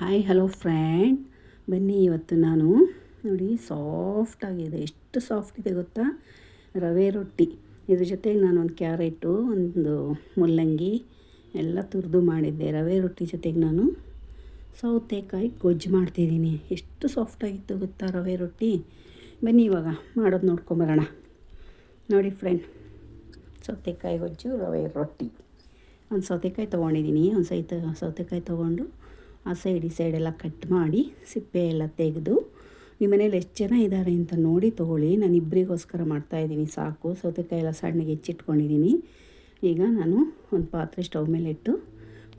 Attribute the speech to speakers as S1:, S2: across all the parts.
S1: Hi hello friend ಬನ್ನಿ ಇವತ್ತು ನಾನು ನೋಡಿ ಸಾಫ್ಟ್ ಆಗಿದೆ. ಎಷ್ಟು ಸಾಫ್ಟ್ ಇದೆ ಗೊತ್ತಾ? ರವೆ ರೊಟ್ಟಿ. ಇದ್ರ ಜೊತೆಗೆ ನಾನು ಒಂದು ಕ್ಯಾರೆಟು ಒಂದು ಮುಲ್ಲಂಗಿ ಎಲ್ಲ ತುರಿದು ಮಾಡಿದ್ದೆ. ರವೆ ರೊಟ್ಟಿ ಜೊತೆಗೆ ನಾನು ಸೌತೆಕಾಯಿ ಗೊಜ್ಜು ಮಾಡ್ತಿದ್ದೀನಿ. ಎಷ್ಟು ಸಾಫ್ಟಾಗಿತ್ತು ಗೊತ್ತಾ ರವೆ ರೊಟ್ಟಿ? ಬನ್ನಿ ಇವಾಗ ಮಾಡೋದು ನೋಡ್ಕೊಂಬರೋಣ. ನೋಡಿ ಫ್ರೆಂಡ್ ಸೌತೆಕಾಯಿ ಗೊಜ್ಜು, ರವೆ ರೊಟ್ಟಿ. ಒಂದು ಸೌತೆಕಾಯಿ ತೊಗೊಂಡಿದ್ದೀನಿ. ಒಂದು ಸೈತ ಸೌತೆಕಾಯಿ ತೊಗೊಂಡು ಆ ಸೈಡ್ ಈ ಸೈಡೆಲ್ಲ ಕಟ್ ಮಾಡಿ ಸಿಪ್ಪೆ ಎಲ್ಲ ತೆಗೆದು ನಿಮ್ಮ ಮನೇಲಿ ಎಷ್ಟು ಜನ ಇದ್ದಾರೆ ಅಂತ ನೋಡಿ ತೊಗೊಳ್ಳಿ. ನಾನು ಇಬ್ಬರಿಗೋಸ್ಕರ ಮಾಡ್ತಾಯಿದ್ದೀನಿ ಸಾಕು. ಸೌತೆಕಾಯಿ ಎಲ್ಲ ಸಣ್ಣಗೆ ಹೆಚ್ಚಿಟ್ಕೊಂಡಿದ್ದೀನಿ. ಈಗ ನಾನು ಒಂದು ಪಾತ್ರೆ ಸ್ಟವ್ ಮೇಲೆ ಇಟ್ಟು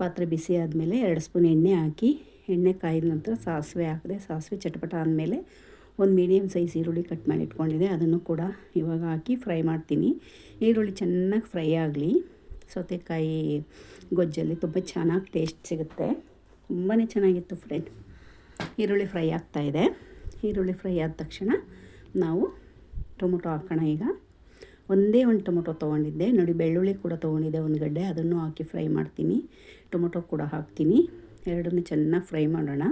S1: ಪಾತ್ರೆ ಬಿಸಿ ಆದಮೇಲೆ ಎರಡು ಸ್ಪೂನ್ ಎಣ್ಣೆ ಹಾಕಿ ಎಣ್ಣೆ ಕಾಯಿದ ನಂತರ ಸಾಸಿವೆ ಹಾಕಿದೆ, ಸಾಸಿವೆ ಚಟಪಟ ಆದಮೇಲೆ ಒಂದು ಮೀಡಿಯಮ್ ಸೈಜ್ ಈರುಳ್ಳಿ ಕಟ್ ಮಾಡಿ ಇಟ್ಕೊಂಡಿದೆ ಅದನ್ನು ಕೂಡ ಇವಾಗ ಹಾಕಿ ಫ್ರೈ ಮಾಡ್ತೀನಿ. ಈರುಳ್ಳಿ ಚೆನ್ನಾಗಿ ಫ್ರೈ ಆಗಲಿ. ಸೌತೆಕಾಯಿ ಗೊಜ್ಜಲ್ಲಿ ತುಂಬ ಚೆನ್ನಾಗಿ ಟೇಸ್ಟ್ ಸಿಗುತ್ತೆ. ತುಂಬಾ ಚೆನ್ನಾಗಿತ್ತು ಫ್ರೆಂಡ್. ಈರುಳ್ಳಿ ಫ್ರೈ ಆಗ್ತಾಯಿದೆ ಈರುಳ್ಳಿ ಫ್ರೈ ಆದ ತಕ್ಷಣ ನಾವು ಟೊಮೊಟೊ ಹಾಕೋಣ ಈಗ. ಒಂದೇ ಒಂದು ಟೊಮೊಟೊ ತೊಗೊಂಡಿದ್ದೆ. ನೋಡಿ, ಬೆಳ್ಳುಳ್ಳಿ ಕೂಡ ತೊಗೊಂಡಿದ್ದೆ ಒಂದು ಗಡ್ಡೆ ಅದನ್ನು ಹಾಕಿ ಫ್ರೈ ಮಾಡ್ತೀನಿ. ಟೊಮೊಟೊ ಕೂಡ ಹಾಕ್ತೀನಿ. ಎರಡನ್ನೂ ಚೆನ್ನಾಗಿ ಫ್ರೈ ಮಾಡೋಣ.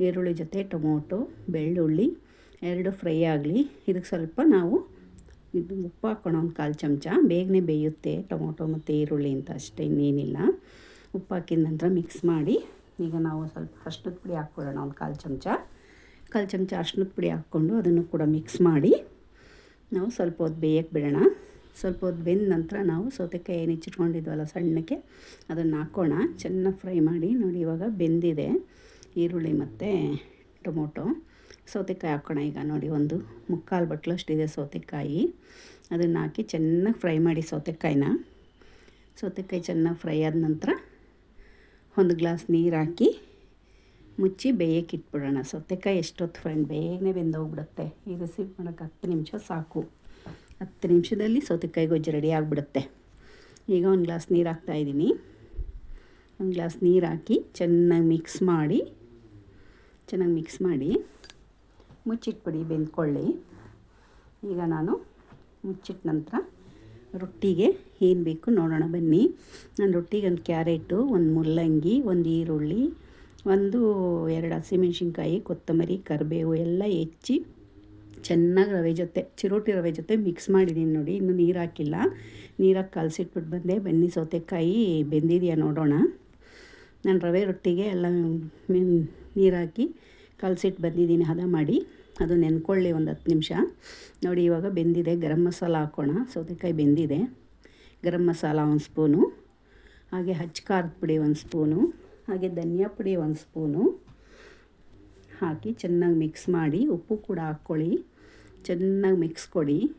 S1: ಈರುಳ್ಳಿ ಜೊತೆ ಟೊಮೊಟೊ, ಬೆಳ್ಳುಳ್ಳಿ, ಎರಡು ಫ್ರೈ ಆಗಲಿ. ಇದಕ್ಕೆ ಸ್ವಲ್ಪ ನಾವು ಇದು ಉಪ್ಪು ಹಾಕೋಣ, ಒಂದು ಕಾಲು ಚಮಚ. ಬೇಗನೆ ಬೇಯುತ್ತೆ ಟೊಮೊಟೊ ಮತ್ತು ಈರುಳ್ಳಿ ಅಂತ ಅಷ್ಟೇ ಇನ್ನೇನಿಲ್ಲ. ಉಪ್ಪು ಹಾಕಿದ ನಂತರ ಮಿಕ್ಸ್ ಮಾಡಿ ಈಗ ನಾವು ಸ್ವಲ್ಪ ಅರ್ಶಿನದ ಪುಡಿ ಹಾಕ್ಕೊಳ್ಳೋಣ, ಒಂದು ಕಾಲು ಚಮಚ. ಕಾಲು ಚಮಚ ಅರ್ಶಿನದ ಪುಡಿ ಹಾಕ್ಕೊಂಡು ಅದನ್ನು ಕೂಡ ಮಿಕ್ಸ್ ಮಾಡಿ ನಾವು ಸ್ವಲ್ಪ ಹೊತ್ತು ಬೇಯಕ್ಕೆ ಬಿಡೋಣ. ಸ್ವಲ್ಪ ಹೊತ್ತು ಬೆಂದ ನಂತರ ನಾವು ಸೌತೆಕಾಯಿ ಏನು ಹೆಚ್ಚಿಟ್ಕೊಂಡಿದ್ವಲ್ಲ ಸಣ್ಣಕ್ಕೆ, ಅದನ್ನು ಹಾಕೋಣ ಚೆನ್ನಾಗಿ ಫ್ರೈ ಮಾಡಿ, ನೋಡಿ ಇವಾಗ ಬೆಂದಿದೆ. ಈರುಳ್ಳಿ ಮತ್ತು ಟೊಮೊಟೊ. ಸೌತೆಕಾಯಿ ಹಾಕೋಣ ಈಗ, ನೋಡಿ ಒಂದು ಮುಕ್ಕಾಲು ಬಟ್ಲಷ್ಟಿದೆ ಸೌತೆಕಾಯಿ. ಅದನ್ನು ಹಾಕಿ ಚೆನ್ನಾಗಿ ಫ್ರೈ ಮಾಡಿ ಸೌತೆಕಾಯಿನ. ಸೌತೆಕಾಯಿ ಚೆನ್ನಾಗಿ ಫ್ರೈ ಆದ ನಂತರ ಒಂದು ಗ್ಲಾಸ್ ನೀರು ಹಾಕಿ ಮುಚ್ಚಿ ಬೇಯಕ್ಕೆ ಇಟ್ಬಿಡೋಣ. ಸೌತೆಕಾಯಿ ಎಷ್ಟೊತ್ತು ಫ್ರೆಂಡ್ ಬೇಗನೆ ಬೆಂದೋಗ್ಬಿಡುತ್ತೆ. ಈ ರೆಸಿಪಿ ಮಾಡೋಕ್ಕೆ ಹತ್ತು ನಿಮಿಷ ಸಾಕು. ಹತ್ತು ನಿಮಿಷದಲ್ಲಿ ಸೌತೆಕಾಯಿ ಗೊಜ್ಜು ರೆಡಿ ಆಗಿಬಿಡುತ್ತೆ. ಈಗ ಒಂದು ಗ್ಲಾಸ್ ನೀರು ಹಾಕ್ತಾಯಿದ್ದೀನಿ ಒಂದು ಗ್ಲಾಸ್ ನೀರು ಹಾಕಿ ಚೆನ್ನಾಗಿ ಮಿಕ್ಸ್ ಮಾಡಿ, ಚೆನ್ನಾಗಿ ಮಿಕ್ಸ್ ಮಾಡಿ ಮುಚ್ಚಿಟ್ಬಿಡಿ, ಬೆಂದ್ಕೊಳ್ಳಿ. ಈಗ ನಾನು ಮುಚ್ಚಿಟ್ಟ ನಂತರ ರೊಟ್ಟಿಗೆ ಏನು ಬೇಕು ನೋಡೋಣ ಬನ್ನಿ. ನಾನು ರೊಟ್ಟಿಗೆ ಒಂದು ಕ್ಯಾರೆಟು, ಒಂದು ಮುಲ್ಲಂಗಿ, ಒಂದು ಈರುಳ್ಳಿ, ಒಂದು ಎರಡು ಹಸಿಮೆಣ್ಸಿನ್ಕಾಯಿ, ಕೊತ್ತಂಬರಿ, ಕರಿಬೇವು ಎಲ್ಲ ಹೆಚ್ಚಿ ಚೆನ್ನಾಗಿ ರವೆ ಜೊತೆ, ಚಿರೋಟಿ ರವೆ ಜೊತೆ ಮಿಕ್ಸ್ ಮಾಡಿದ್ದೀನಿ ನೋಡಿ. ಇನ್ನು ನೀರು ಹಾಕಿಲ್ಲ. ನೀರಾಗಿ ಕಲಸಿಟ್ಬಿಟ್ಟು ಬಂದೆ. ಬನ್ನಿ ಸೌತೆಕಾಯಿ ಬೆಂದಿದೆಯಾ ನೋಡೋಣ. ನಾನು ರವೆ ರೊಟ್ಟಿಗೆ ಎಲ್ಲ ನೀರು ಹಾಕಿ ಕಲಸಿಟ್ಟು ಬಂದಿದ್ದೀನಿ ಹದ ಮಾಡಿ. ಅದು ನೆನ್ಕೊಳ್ಳಿ ಒಂದು ಹತ್ತು ನಿಮಿಷ. ನೋಡಿ, ಇವಾಗ ಬೆಂದಿದೆ, ಗರಂ ಮಸಾಲ ಹಾಕೋಣ. ಸೌತೆಕಾಯಿ ಬೆಂದಿದೆ. ಗರಂ ಮಸಾಲ ಒಂದು ಸ್ಪೂನು. ಹಾಗೆ ಹಚ್ಚ ಖಾರದ ಪುಡಿ ಒಂದು ಸ್ಪೂನು. ಹಾಗೆ ಧನಿಯಾ ಪುಡಿ ಒಂದು ಸ್ಪೂನು. ಹಾಕಿ ಚೆನ್ನಾಗಿ ಮಿಕ್ಸ್ ಮಾಡಿ ಉಪ್ಪು ಕೂಡ ಹಾಕ್ಕೊಳ್ಳಿ. ಚೆನ್ನಾಗಿ ಮಿಕ್ಸ್ ಕೊಡಿ.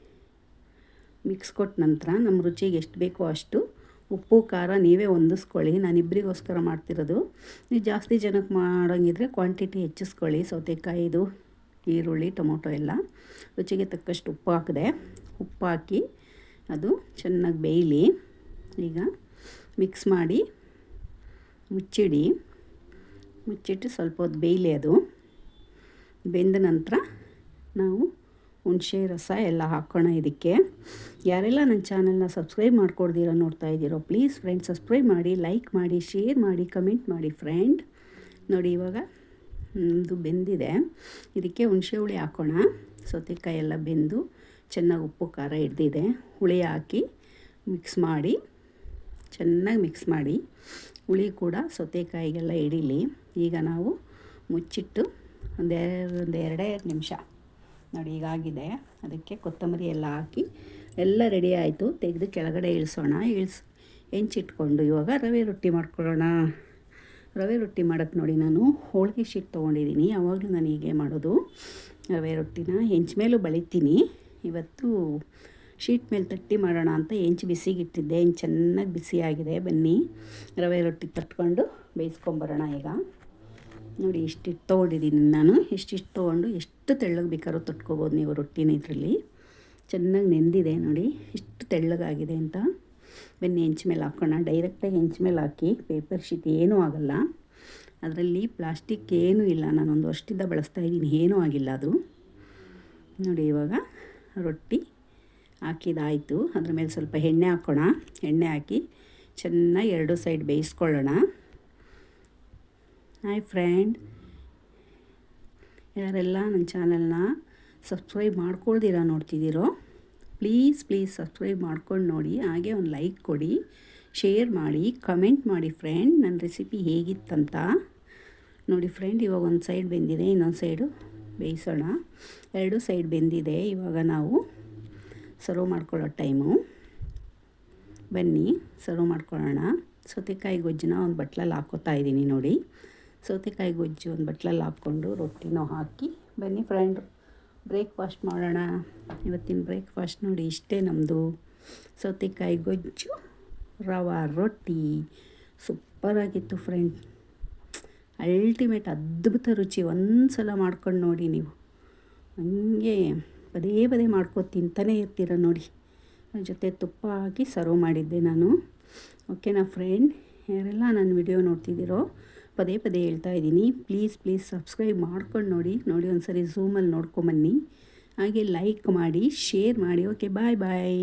S1: ಮಿಕ್ಸ್ ಕೊಟ್ಟ ನಂತರ ನಮ್ಮ ರುಚಿಗೆ ಎಷ್ಟು ಬೇಕೋ ಅಷ್ಟು ಉಪ್ಪು, ಖಾರ ನೀವೇ ಹೊಂದಿಸ್ಕೊಳ್ಳಿ. ನಾನು ಇಬ್ಬರಿಗೋಸ್ಕರ ಮಾಡ್ತಿರೋದು. ನೀವು ಜಾಸ್ತಿ ಜನಕ್ಕೆ ಮಾಡೋಂಗಿದ್ರೆ ಕ್ವಾಂಟಿಟಿ ಹೆಚ್ಚಿಸ್ಕೊಳ್ಳಿ ಸೌತೆಕಾಯಿದು ಈರುಳ್ಳಿ, ಟೊಮೊಟೊ ಎಲ್ಲ. ರುಚಿಗೆ ತಕ್ಕಷ್ಟು ಉಪ್ಪು ಹಾಕಿದೆ. ಉಪ್ಪು ಹಾಕಿ ಅದು ಚೆನ್ನಾಗಿ ಬೇಯಲಿ. ಈಗ ಮಿಕ್ಸ್ ಮಾಡಿ ಮುಚ್ಚಿಡಿ. ಮುಚ್ಚಿಟ್ಟು ಸ್ವಲ್ಪ ಹೊತ್ತು ಬೇಯಲಿ ಅದು. ಬೆಂದ ನಂತರ ನಾವು ಹುಣಸೆ ರಸ ಎಲ್ಲ ಹಾಕೋಣ ಇದಕ್ಕೆ. ಯಾರೆಲ್ಲ ನನ್ನ ಚಾನಲ್ನ ಸಬ್ಸ್ಕ್ರೈಬ್ ಮಾಡ್ಕೊಡ್ದಿರೋ, ನೋಡ್ತಾ ಇದ್ದೀರೋ, ಪ್ಲೀಸ್ ಫ್ರೆಂಡ್ಸ್ ಸಬ್ಸ್ಕ್ರೈಬ್ ಮಾಡಿ, ಲೈಕ್ ಮಾಡಿ, ಶೇರ್ ಮಾಡಿ, ಕಮೆಂಟ್ ಮಾಡಿ ಫ್ರೆಂಡ್. ನೋಡಿ ಇವಾಗ ಇದು ಬೆಂದಿದೆ. ಇದಕ್ಕೆ ಹುಣಸೆ ಹುಳಿ ಹಾಕೋಣ. ಸೌತೆಕಾಯಿ ಎಲ್ಲ ಬೆಂದು ಚೆನ್ನಾಗಿ ಉಪ್ಪು, ಖಾರ ಹಿಡ್ದಿದೆ. ಹುಳಿ ಹಾಕಿ ಮಿಕ್ಸ್ ಮಾಡಿ, ಚೆನ್ನಾಗಿ ಮಿಕ್ಸ್ ಮಾಡಿ ಹುಳಿ ಕೂಡ ಸೌತೆಕಾಯಿಗೆಲ್ಲ ಹಿಡೀಲಿ. ಈಗ ನಾವು ಮುಚ್ಚಿಟ್ಟು ಒಂದೆರಡು ಒಂದು ಎರಡೇ ನಿಮಿಷ. ನೋಡಿ ಈಗಾಗಿದೆ ಅದಕ್ಕೆ ಕೊತ್ತಂಬರಿ ಎಲ್ಲ ಹಾಕಿ ಎಲ್ಲ ರೆಡಿ ಆಯಿತು. ತೆಗೆದು ಕೆಳಗಡೆ ಇಳಿಸೋಣ. ಇಳಿಸ್, ಹೆಂಚಿಟ್ಕೊಂಡು ಇವಾಗ ರವೆ ರೊಟ್ಟಿ ಮಾಡ್ಕೊಳ್ಳೋಣ. ರವೆ ರೊಟ್ಟಿ ಮಾಡೋಕ್ಕೆ ನೋಡಿ ನಾನು. ಹೋಳಿಗೆ ಶೀಟ್ ತೊಗೊಂಡಿದ್ದೀನಿ ಯಾವಾಗಲೂ ನಾನು ಹೀಗೆ ಮಾಡೋದು. ರವೆ ರೊಟ್ಟಿನ ಹೆಂಚು ಮೇಲೂ ಬಳಿತೀನಿ. ಇವತ್ತು ಶೀಟ್ ಮೇಲೆ ತಟ್ಟಿ ಮಾಡೋಣ ಅಂತ ಹೆಂಚು ಬಿಸಿಗಿಟ್ಟಿದ್ದೆ. ಹೆಂಚು ಚೆನ್ನಾಗಿ ಬಿಸಿಯಾಗಿದೆ. ಬನ್ನಿ. ರವೆ ರೊಟ್ಟಿ ತಟ್ಕೊಂಡು ಬೇಯಿಸ್ಕೊಂಬರೋಣ ಈಗ. ನೋಡಿ ಇಷ್ಟಿಟ್ಟು ತೊಗೊಂಡಿದ್ದೀನಿ ನಾನು. ಇಷ್ಟಿಷ್ಟು ತೊಗೊಂಡು ಎಷ್ಟು ತೆಳ್ಳಗೆ ಬೇಕಾದ್ರೂ ತಟ್ಕೊಬೋದು ನೀವು ರೊಟ್ಟಿನ ಇದರಲ್ಲಿ. ಚೆನ್ನಾಗಿ ನೆಂದಿದೆ ನೋಡಿ. ಇಷ್ಟು ತೆಳ್ಳಗಾಗಿದೆ ಅಂತ. ಬನ್ನಿ ಹೆಂಚು ಮೇಲೆ ಹಾಕೋಣ ಡೈರೆಕ್ಟಾಗಿ ಹೆಂಚ್ ಮೇಲೆ ಹಾಕಿ ಪೇಪರ್ ಶೀಟ್ ಏನೂ ಆಗಲ್ಲ. ಅದರಲ್ಲಿ ಪ್ಲಾಸ್ಟಿಕ್ ಏನೂ ಇಲ್ಲ. ನಾನು ಒಂದು ವರ್ಷದಿಂದ ಬಳಸ್ತಾ ಇದ್ದೀನಿ. ಏನೂ ಆಗಿಲ್ಲ ಅದು. ನೋಡಿ, ಇವಾಗ ರೊಟ್ಟಿ ಹಾಕಿದಾಯಿತು. ಅದ್ರ ಮೇಲೆ ಸ್ವಲ್ಪ ಎಣ್ಣೆ ಹಾಕೋಣ. ಎಣ್ಣೆ ಹಾಕಿ ಚೆನ್ನಾಗಿ ಎರಡು ಸೈಡ್ ಬೇಯಿಸ್ಕೊಳ್ಳೋಣ. ಹಾಯ್ ಫ್ರೆಂಡ್ ಯಾರೆಲ್ಲ ನನ್ನ ಚಾನಲ್ನ ಸಬ್ಸ್ಕ್ರೈಬ್ ಮಾಡ್ಕೊಳ್ದಿರ ನೋಡ್ತಿದ್ದೀರೋ? ಪ್ಲೀಸ್ ಪ್ಲೀಸ್ ಸಬ್ಸ್ಕ್ರೈಬ್ ಮಾಡ್ಕೊಂಡು ನೋಡಿ, ಹಾಗೆ ಒಂದು ಲೈಕ್ ಕೊಡಿ ಶೇರ್ ಮಾಡಿ ಕಮೆಂಟ್ ಮಾಡಿ ಫ್ರೆಂಡ್ ನನ್ನ ರೆಸಿಪಿ ಹೇಗಿತ್ತಂತ. ನೋಡಿ ಫ್ರೆಂಡ್ ಇವಾಗ ಒಂದು ಸೈಡ್ ಬೆಂದಿದೆ, ಇನ್ನೊಂದು ಸೈಡು ಬೇಯಿಸೋಣ. ಎರಡು ಸೈಡ್ ಬೆಂದಿದೆ, ಇವಾಗ ನಾವು ಸರ್ವ್ ಮಾಡ್ಕೊಳ್ಳೋ ಟೈಮು ಬನ್ನಿ ಸರ್ವ್ ಮಾಡ್ಕೊಳ್ಳೋಣ. ಸೌತೆಕಾಯಿ ಗೊಜ್ಜನ್ನ ಒಂದು ಬಟ್ಲಲ್ಲಿ ಹಾಕೋತಾ ಇದ್ದೀನಿ ನೋಡಿ. ಸೌತೆಕಾಯಿ ಗೊಜ್ಜು ಒಂದು ಬಟ್ಲಲ್ಲಿ ಹಾಕ್ಕೊಂಡು ರೊಟ್ಟಿನೂ ಹಾಕಿ, ಬನ್ನಿ ಫ್ರೆಂಡ್ ಬ್ರೇಕ್ಫಾಸ್ಟ್ ಮಾಡೋಣ. ಇವತ್ತಿನ ಬ್ರೇಕ್ಫಾಸ್ಟ್ ನೋಡಿ ಇಷ್ಟೇ ನಮ್ಮದು ಸೌತೆಕಾಯಿ ಗೊಜ್ಜು, ರವಾ, ರೊಟ್ಟಿ. ಸೂಪರಾಗಿತ್ತು ಫ್ರೆಂಡ್ ಅಲ್ಟಿಮೇಟ್ ಅದ್ಭುತ ರುಚಿ. ಒಂದು ಸಲ ಮಾಡ್ಕೊಂಡು ನೋಡಿ ನೀವು. ಹಂಗೆ ಪದೇ ಪದೇ ಮಾಡ್ಕೊಂಡು ತಿಂತಾನೇ ಇರ್ತೀರ ನೋಡಿ. ಜೊತೆ ತುಪ್ಪ ಹಾಕಿ ಸರ್ವ್ ಮಾಡಿದ್ದೆ ನಾನು. ಓಕೆನಾ ಫ್ರೆಂಡ್ ಯಾರೆಲ್ಲ ನನ್ನ ವಿಡಿಯೋ ನೋಡ್ತಿದ್ದೀರೋ ಪದೇ ಪದೇ ಹೇಳ್ತಾ ಇದ್ದೀನಿ. ಪ್ಲೀಸ್ ಪ್ಲೀಸ್ ಸಬ್ಸ್ಕ್ರೈಬ್ ಮಾಡ್ಕೊಂಡು ನೋಡಿ. ನೋಡಿ ಒಂದು ಸರಿ ಝೂಮಲ್ಲಿ ನೋಡ್ಕೊಂಬನ್ನಿ ಹಾಗೆ ಲೈಕ್ ಮಾಡಿ ಶೇರ್ ಮಾಡಿ. ಓಕೆ ಬಾಯ್ ಬಾಯ್